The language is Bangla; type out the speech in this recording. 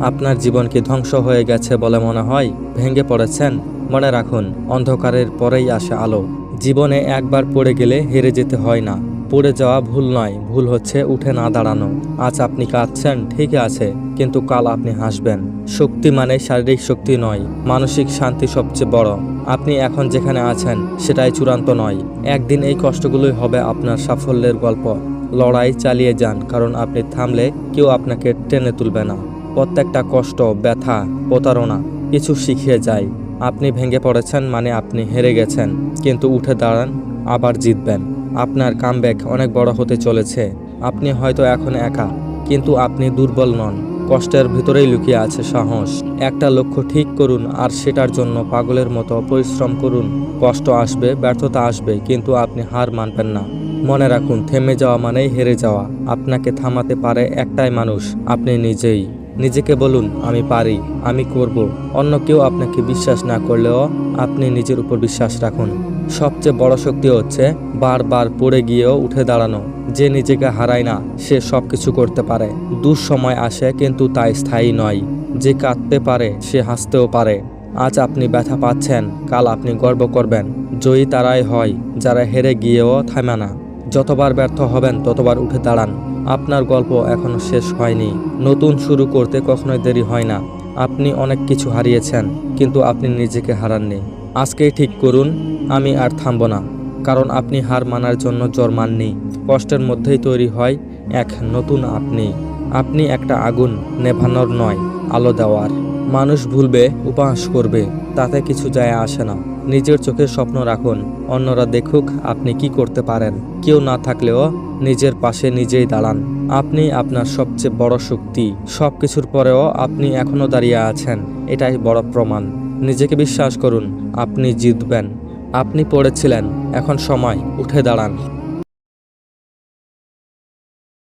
আপনার জীবন কি ধ্বংস হয়ে গেছে বলে মনে হয়, ভেঙে পড়েছেন। মনে রাখুন, অন্ধকারের পরেই আসে আলো। জীবনে একবার পড়ে গেলে হেরে যেতে হয় না। পড়ে যাওয়া ভুল নয়, ভুল হচ্ছে উঠে না দাঁড়ানো। আজ আপনি কাঁদছেন, ঠিকই আছে, কিন্তু কাল আপনি হাসবেন। শক্তি মানে শারীরিক শক্তি নয়, মানসিক শান্তি সবচেয়ে বড়। আপনি এখন যেখানে আছেন, সেটাই চূড়ান্ত নয়। একদিন এই কষ্টগুলোই হবে আপনার সাফল্যের গল্প। লড়াই চালিয়ে যান, কারণ আপনি থামলে কেউ আপনাকে টেনে তুলবে না। প্রত্যেকটা কষ্ট, ব্যথা, প্রতারণা কিছু শিখিয়ে যায়। আপনি ভেঙে পড়েছেন মানে আপনি হেরে গেছেন, কিন্তু উঠে দাঁড়ান, আবার জিতবেন। আপনার কামব্যাক অনেক বড় হতে চলেছে। আপনি হয়তো এখন একা, কিন্তু আপনি দুর্বল নন। কষ্টের ভিতরেই লুকিয়ে আছে সাহস। একটা লক্ষ্য ঠিক করুন আর সেটার জন্য পাগলের মতো পরিশ্রম করুন। কষ্ট আসবে, ব্যর্থতা আসবে, কিন্তু আপনি হার মানবেন না। মনে রাখুন, থেমে যাওয়া মানেই হেরে যাওয়া। আপনাকে থামাতে পারে একটাই মানুষ, আপনি নিজেই। নিজেকে বলুন, আমি পারি, আমি করব। অন্য কেউ আপনাকে বিশ্বাস না করলেও আপনি নিজের উপর বিশ্বাস রাখুন। সবচেয়ে বড় শক্তি হচ্ছে বারবার পড়ে গিয়েও উঠে দাঁড়ানো। যে নিজেকে হারায় না, সে সব কিছু করতে পারে। দুঃসময় আসে কিন্তু তাই স্থায়ী নয়। যে কাঁদতে পারে, সে হাসতেও পারে। আজ আপনি ব্যথা পাচ্ছেন, কাল আপনি গর্ব করবেন। জয়ী তারাই হয়, যারা হেরে গিয়েও থামে না। যতবার ব্যর্থ হবেন, ততবার উঠে দাঁড়ান। আপনার গল্প এখনও শেষ হয়নি। নতুন শুরু করতে কখনোই দেরি হয় না। আপনি অনেক কিছু হারিয়েছেন, কিন্তু আপনি নিজেকে হারাননি। আজকেই ঠিক করুন, আমি আর থামব না। কারণ আপনি হার মানার জন্য জ্বর মাননি কষ্টের মধ্যেই তৈরি হয় এক নতুন আপনি। আপনি একটা আগুন, নেভানোর নয়, আলো দেওয়ার। মানুষ ভুলবে উপহাস করবে, তাতে কিছু যায় আসে না। নিজের চোখের স্বপ্ন রাখুন, অন্যরা দেখুক আপনি কি করতে পারেন। কেউ না থাকলেও নিজের পাশে নিজেই দাঁড়ান। আপনি আপনার সবচেয়ে বড় শক্তি। সব কিছুর পরেও আপনি এখনও দাঁড়িয়ে আছেন, এটাই বড় প্রমাণ। নিজেকে বিশ্বাস করুন, আপনি জিতবেন। আপনি পড়েছিলেন, এখন সময়, উঠে দাঁড়ান।